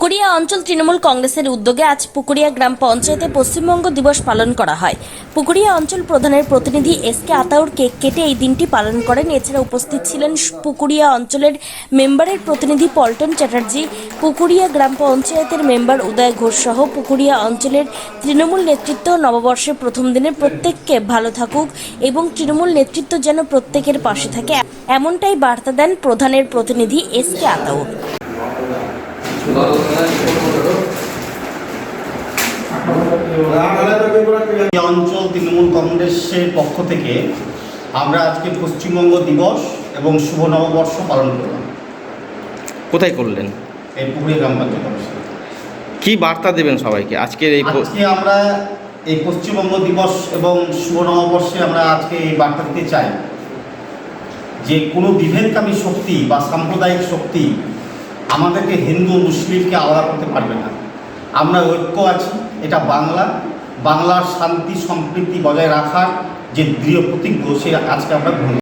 পুকুরিয়া অঞ্চল তৃণমূল কংগ্রেসের উদ্যোগে আজ পুকুরিয়া গ্রাম পঞ্চায়েতে পশ্চিমবঙ্গ দিবস পালন করা হয়। পুকুরিয়া অঞ্চল প্রধানের প্রতিনিধি এস কে আতাউর কেক কেটে এই দিনটি পালন করেন। এছাড়া উপস্থিত ছিলেন পুকুরিয়া অঞ্চলের মেম্বারের প্রতিনিধি পল্টন চ্যাটার্জি, পুকুরিয়া গ্রাম পঞ্চায়েতের মেম্বার উদয় ঘোষ সহ পুকুরিয়া অঞ্চলের তৃণমূল নেতৃত্ব নববর্ষের প্রথম দিনে প্রত্যেককে ভালো থাকুক এবং তৃণমূল নেতৃত্ব যেন প্রত্যেকের পাশে থাকে। এমনটাই বার্তা দেন প্রধানের প্রতিনিধি এস কে আতাউর এই অঞ্চল তৃণমূল কংগ্রেসের পক্ষ থেকে আমরা আজকে পশ্চিমবঙ্গ দিবস এবং শুভ নববর্ষ পালন করলাম কোথায় করলেন? এই পুকুরি গ্রাম পঞ্চায়েত কি বার্তা দেবেন সবাইকে? আজকের এই আজকে আমরা এই পশ্চিমবঙ্গ দিবস এবং শুভ নববর্ষে আমরা আজকে এই বার্তা দিতে চাই যে কোনো বিভেদকামী শক্তি বা সাম্প্রদায়িক শক্তি আমাদেরকে হিন্দু মুসলিমকে আলাদা করতে পারবে না। আমরা ঐক্য আছি, এটা বাংলা। বাংলার শান্তি, সম্প্রীতি বজায় রাখার যে দৃঢ় প্রতিজ্ঞ সে আজকে আমরা গ্রহণ